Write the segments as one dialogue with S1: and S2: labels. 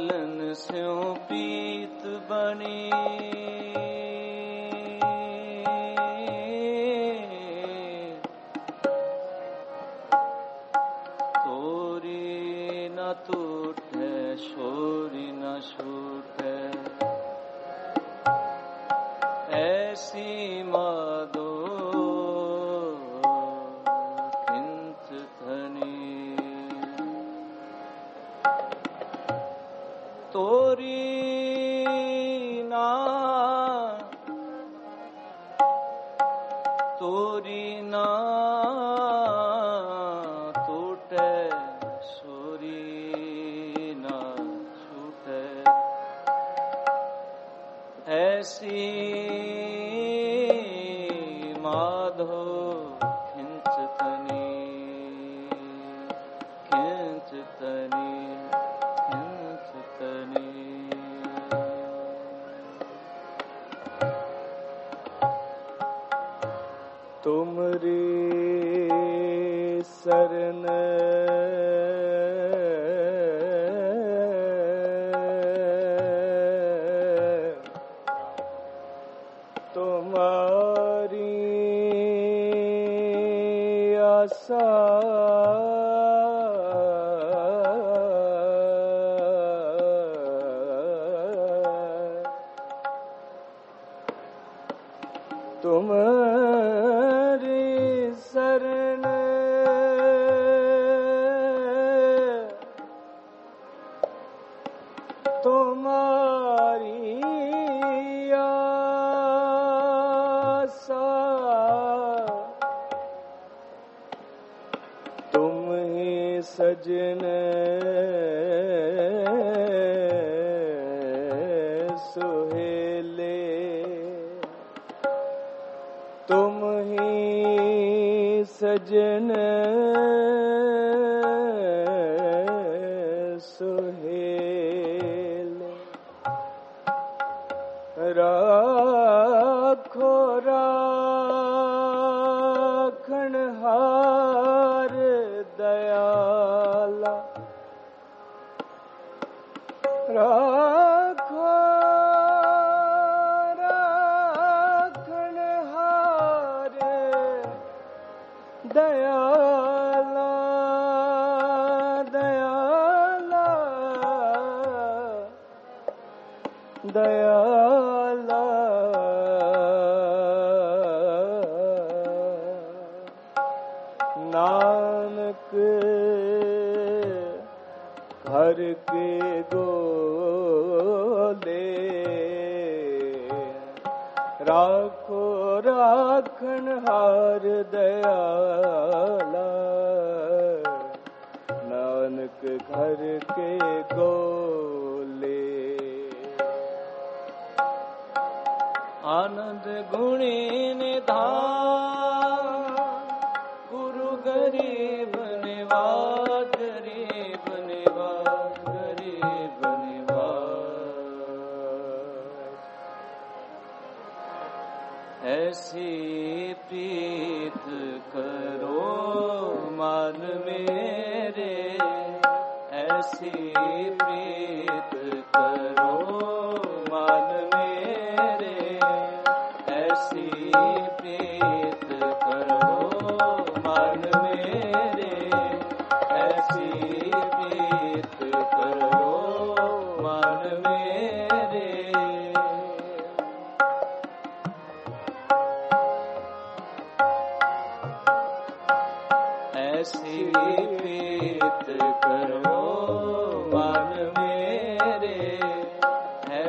S1: पालन से पीत बनी See. शरण। तुम्हारी आशा ही सजन سجنا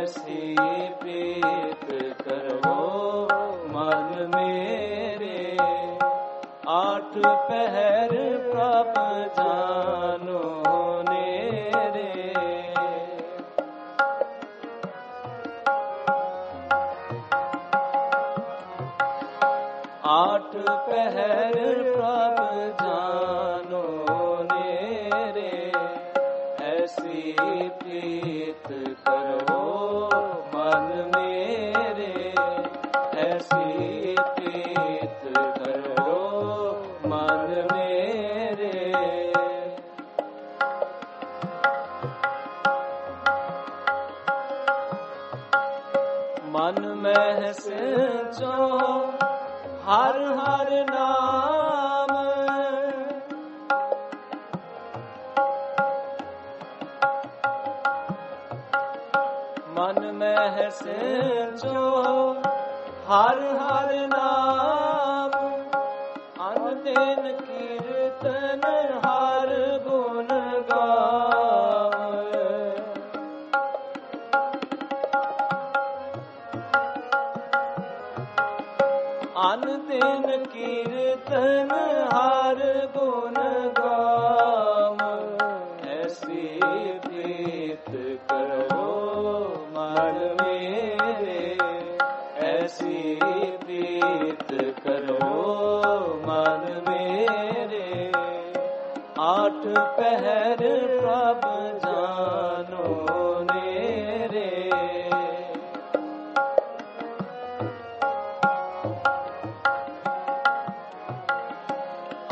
S1: ਐਸੀ ਪ੍ਰੀਤ ਕਰੋ ਮਨ ਮੇਰੇ। ਆਠ ਪਹਿਰ ਪ੍ਰਭ ਜਾਨੋ। ਸਿੰਚੋ ਹਰ ਹਰ ਨਾਮ ਅਨ ਦਿਨ ਕੀਰਤਨ ਹਰ ਗੁਣ ਗਾਵੇ ਅਨ ਦਿਨ ਕੀਰਤਨ ਹਰ ਪਹਿਰ ਪ੍ਰਭ ਜਾਨੋ ਨੇਰੇ।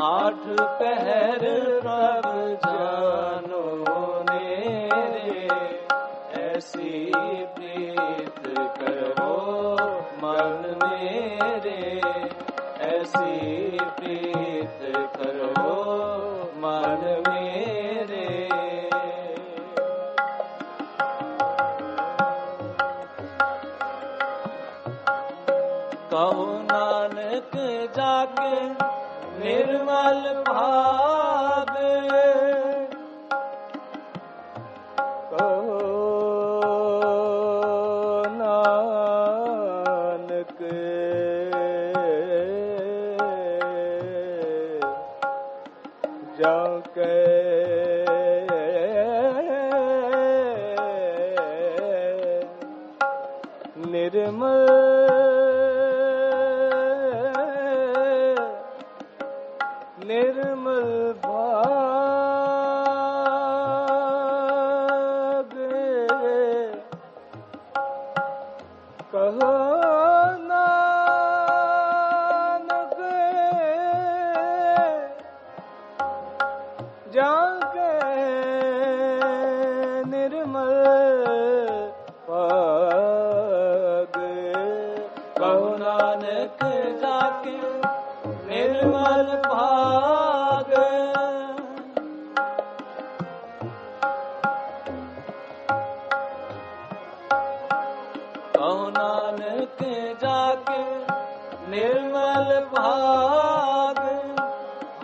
S1: ਆਠ ਪਹਿਰ ਪ੍ਰਭ ਜਾਨੋ ਨੇਰੇ। ਐਸੀ ਪ੍ਰੀਤ ਕਰੋ ਮਨ ਮੇਰੇ। ਐਸੀ ਪ੍ਰੀਤ ਨਿਰਮਲ ਭਾਗ
S2: ਕਹੋ ਨਾਨਕ ਜਾਂ ਕੈ ਨਿਰਮਲ ਕਹੋ ਨਾਨਕ
S1: ਜਾਕੇ ਨਿਰਮਲ ਭਾਗ,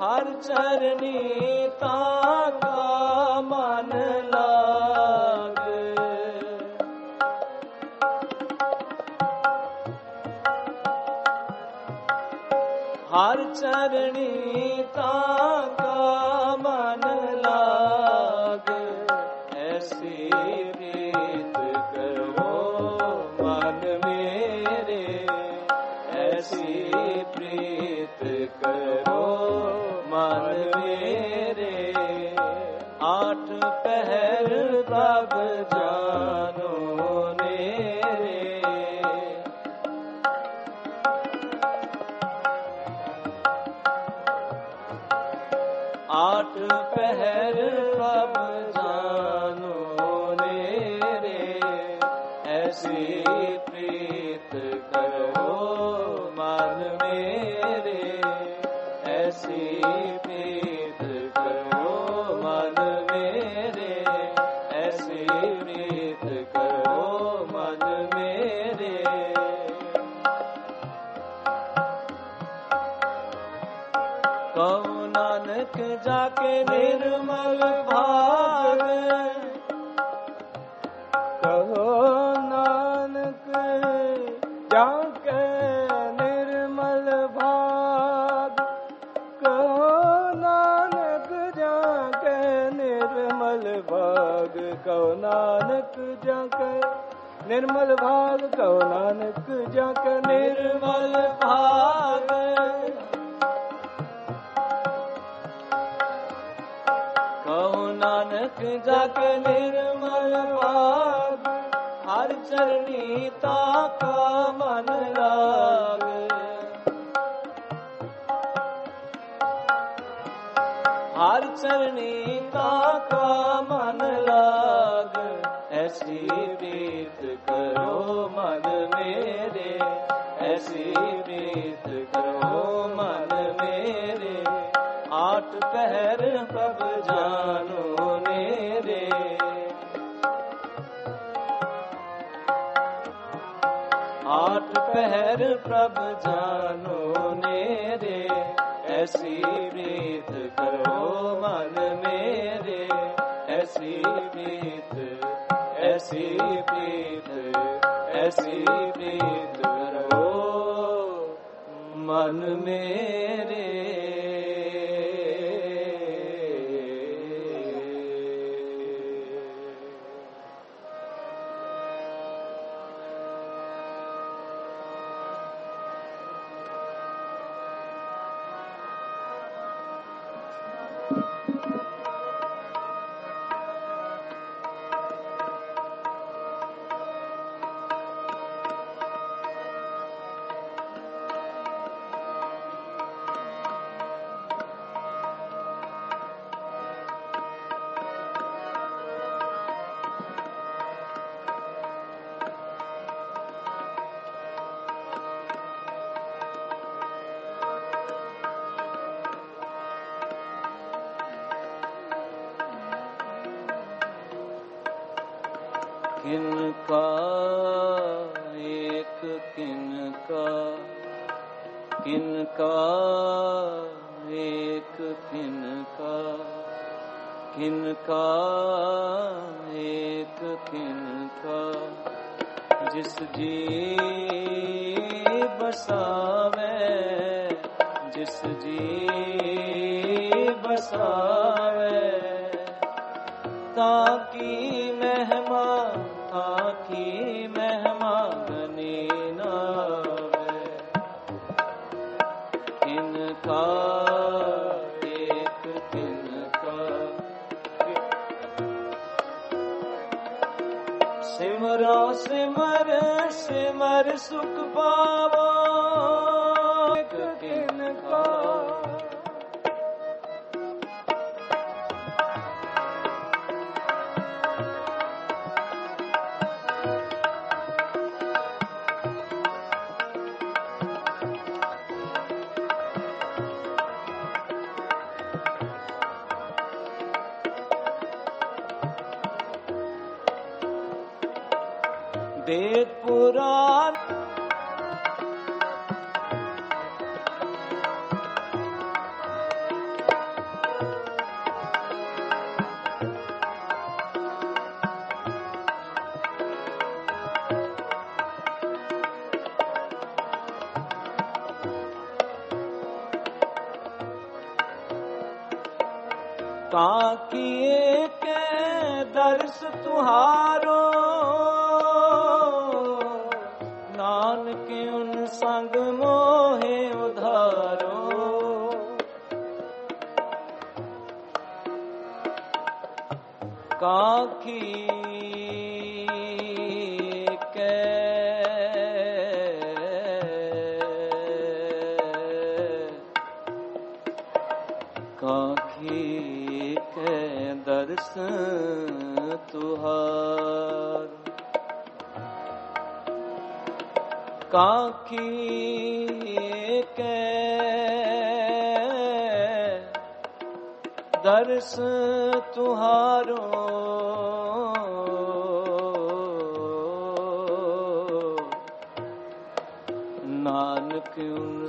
S1: ਹਰ ਚਰਨੀ ਤਾਂ ਕਾ ਮਨ ਲਾਗ। ਹਰ ਚਰਣੀ ਤਾਂ ਕਾ ਆਠ ਪਹਿਰ ਪ੍ਰਭ ਜਾਨੋ ਨੇਰੇ ਐਸੀ ਨਿਰਮਲ ਭਾਗ
S2: ਕਹੋ ਨਾਨਕ ਜਾਕੇ ਨਿਰਮਲ ਭਾਗ ਕਹੋ ਨਾਨਕ
S1: ਜਗ ਨਿਰਮਲ ਭਾਗ ਹਰ ਚਰਣੀ ਤਾ ਕਾ ਮਨ ਲਾਗ। ਹਰ ਚਰਣੀ ਤਾ ਕਾ ਮਨ ਲਾਗ, ਐਸੀ ਮੇਰੇ ਐਸੀ ਪ੍ਰੀਤ ਕਰੋ ਮਨ ਮੇਰੇ ਆਠ ਪਹਿਰ ਪ੍ਰਭ ਜਾਨੋ ਮੇਰੇ ਆਠ ਪਹਿਰ ਪ੍ਰਭ ਜਾਨੋ ਨੇਰੇ ਐਸੀ ਪ੍ਰੀਤ ਕਰੋ ਮਨ ਮੇਰੇ ਐਸੀ ਪ੍ਰੀਤ ਐਸੀ ਪ੍ਰੀਤ ਐਸੀ ਪ੍ਰੀਤ ਕਰੋ ਮਨ ਮੇਰੇ किनका एक किनका किनका एक किनका किनका एक किनका जिस जी बसावे जिस जी बसावे ਸਿਮਰ ਸਿਮਰ ਸੁਖ ਪਾਵਾਂ। ਕਾਂ ਕੀਏ ਕੈ ਦਰਸ ਤੁਹਾਰੋ ਨਾਨਕ ਉਨ ਸੰਗ ਮੋਹਿ ਉਧਾਰੋ ਕਾਂ ਕਾਖੀ ਕੈ ਦਰਸ ਤੁਹਾਰੋ ਨਾਨਕ ਉਨ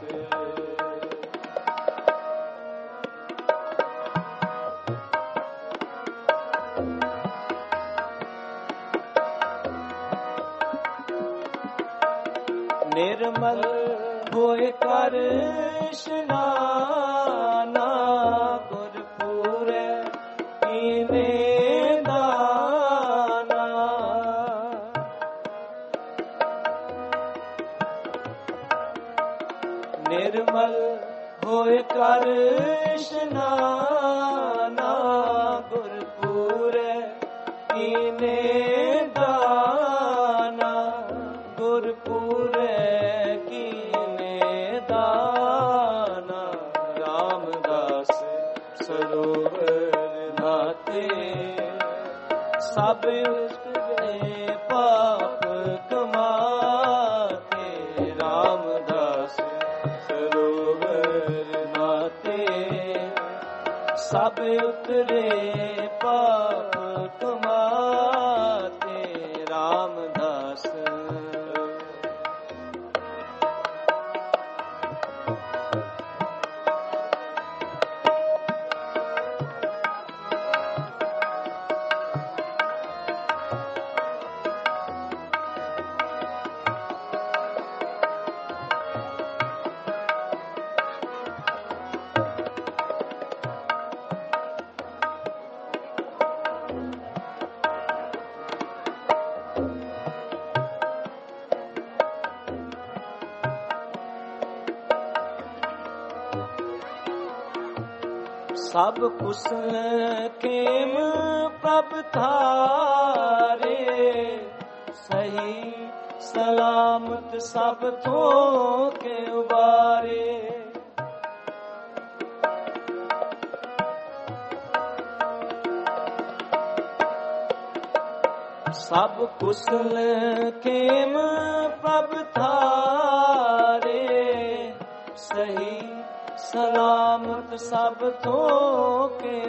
S1: ਨਿਰਮਲ ਹੋਏ ਕਰ ਇਸ਼ਨਾਨਾ। ਸਭ ਉਤਰੇ ਪਾਪ ਸਭ ਕੁਸਲ ਕੇਮ ਪ੍ਰਭ ਥਾਰੇ ਸਹੀ ਸਲਾਮਤ ਸਭ ਤੋਂ ਕੇ ਉਬਾਰੇ। ਸਭ ਕੁਸਲ ਕੇਮ ਪ੍ਰਭ ਥਾਰੇ ਸਹੀ ਸਲਾਮਤ ਸਭ ਤੋਂ ਕੇ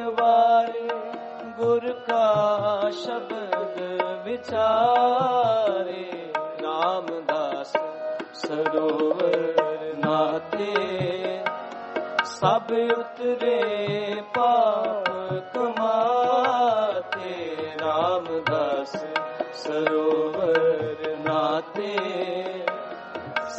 S1: ਗੁਰ ਕਾ ਸ਼ਬਦ ਵਿਚਾਰੇ ਰਾਮਦਾਸ ਸਰੋਵਰ ਨਾਤੇ। ਸਭ ਉਤਰੇ ਪਾਪ ਕਮਾਤੇ ਰਾਮਦਾਸ ਸਰੋਵਰ ਨਾਤੇ।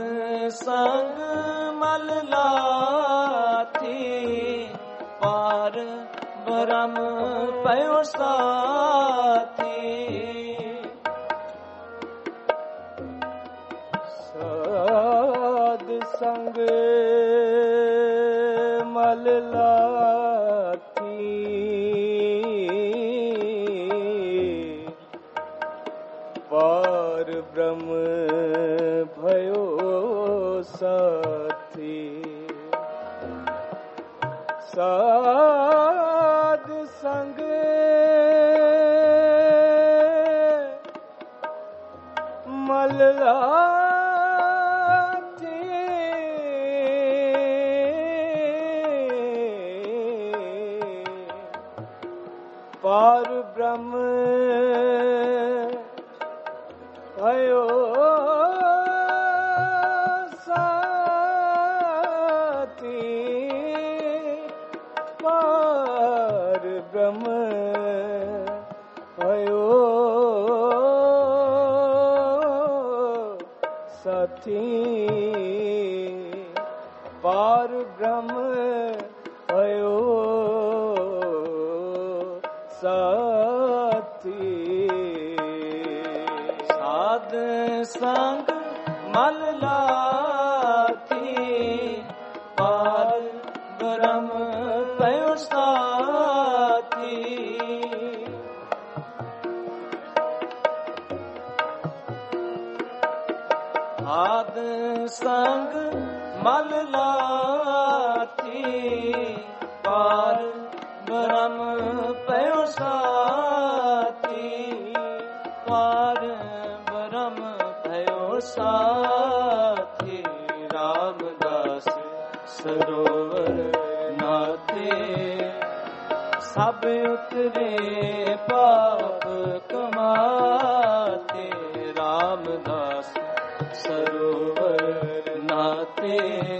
S1: ਸਾਧ ਸੰਗ ਮਲ ਲਾਥੀ ਪਾਰ ਬ੍ਰਹਮ ਪਇਓ ਸਾਥੀ।
S2: ਸਾਧ ਸੰਗ ਬ੍ਰਹਮ
S1: ਪਇਓ ਸਾਥੀ ਪਾਰ ਬ੍ਰਹਮ ਪਇਓ ਸਾਥੀ, ਰਾਮਦਾਸ ਸਰੋਵਰ ਨਾਤੇ ਸਭ ਉਤਰੇ ਪਾਪ ਕਮਾਤੇ, ਰਾਮਦਾਸ ਸਰੋਵਰ ਨਾਤੇ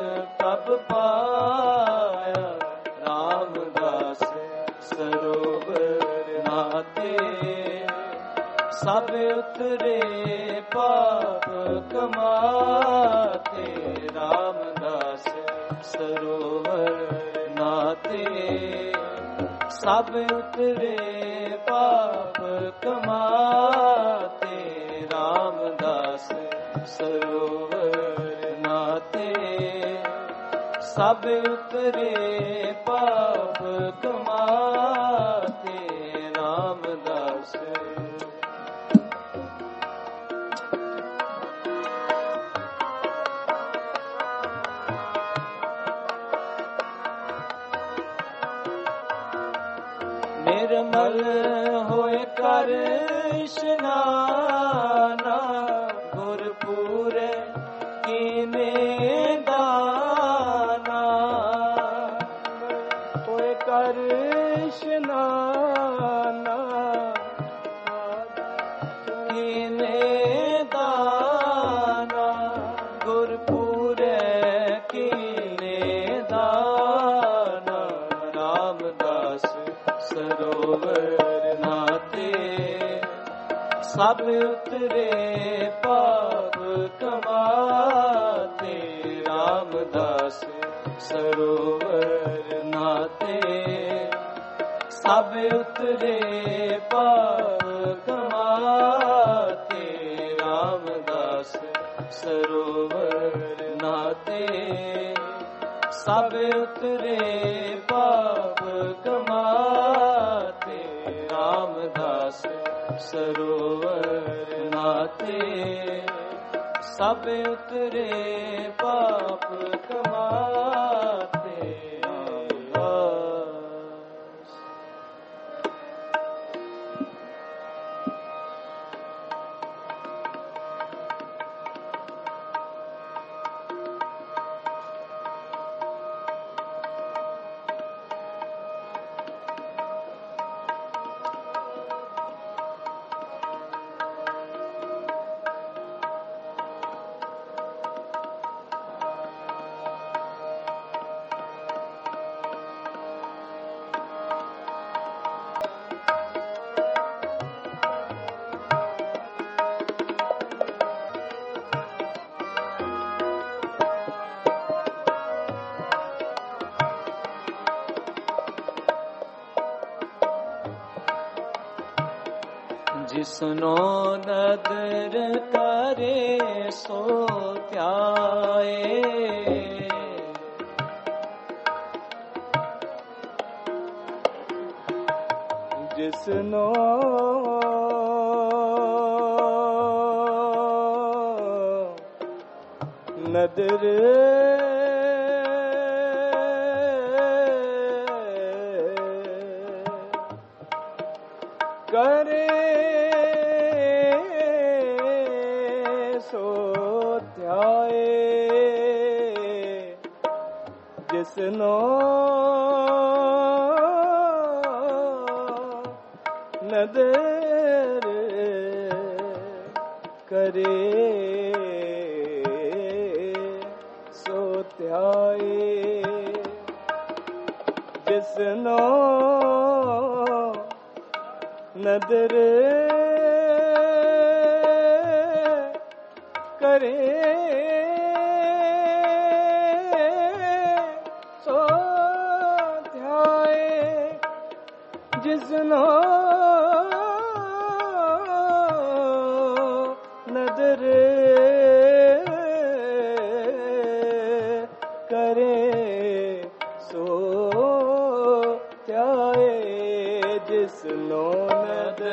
S1: ਪੁਰਖ ਪਾਇਆ ਰਾਮਦਾਸ ਸਰੋਵਰ ਨਾਤੇ। ਸਭ ਉਤਰੇ ਪਾਪ ਕਮਾਤੇ ਰਾਮਦਾਸ ਸਰੋਵਰ ਨਾਤੇ। ਸਭ ਉਤਰੇ ਪਾਪ ਕਮਾਤੇ ਰਾਮਦਾਸ ਸਰੋਵਰ ਸਭ ਉਤਰੇ ਪਾਪ ਕਮਾਤੇ ਰਾਮਦਾਸ ਨਿਰਮਲ ਹੋਏ ਕਰ ਇਸ਼ਨਾਨਾ ਸਭ ਉਤਰੇ ਪਾਪ ਕਮਾਤੇ, ਰਾਮਦਾਸ ਸਰੋਵਰ ਨਾਤੇ। ਸਭ ਉਤਰੇ ਪਾਪ ਕਮਾਤੇ ਸਰੋਵਰ ਨਾਤੇ। ਸਭ ਉਤਰੇ ਪਾਪ ਕਮਾਤੇ, ਰਾਮਦਾਸ ਸਰੋਵਰ ਨਾਤੇ ਸਭ ਉਤਰੇ ਪਾਪ ਕਮਾਤੇ। ਜਿਸਨੋ ਨਦਰ ਕਰੇ ਸੋ ਧਿਆਏ।
S2: ਜਿਸਨੋ ਨਦਰ ਜਿਸਨੋ ਨਦਰ ਕਰੇ ਸੋ ਧਿਆਏ। ਜਿਸਨੋ ਨਦਰ ਕਰੇ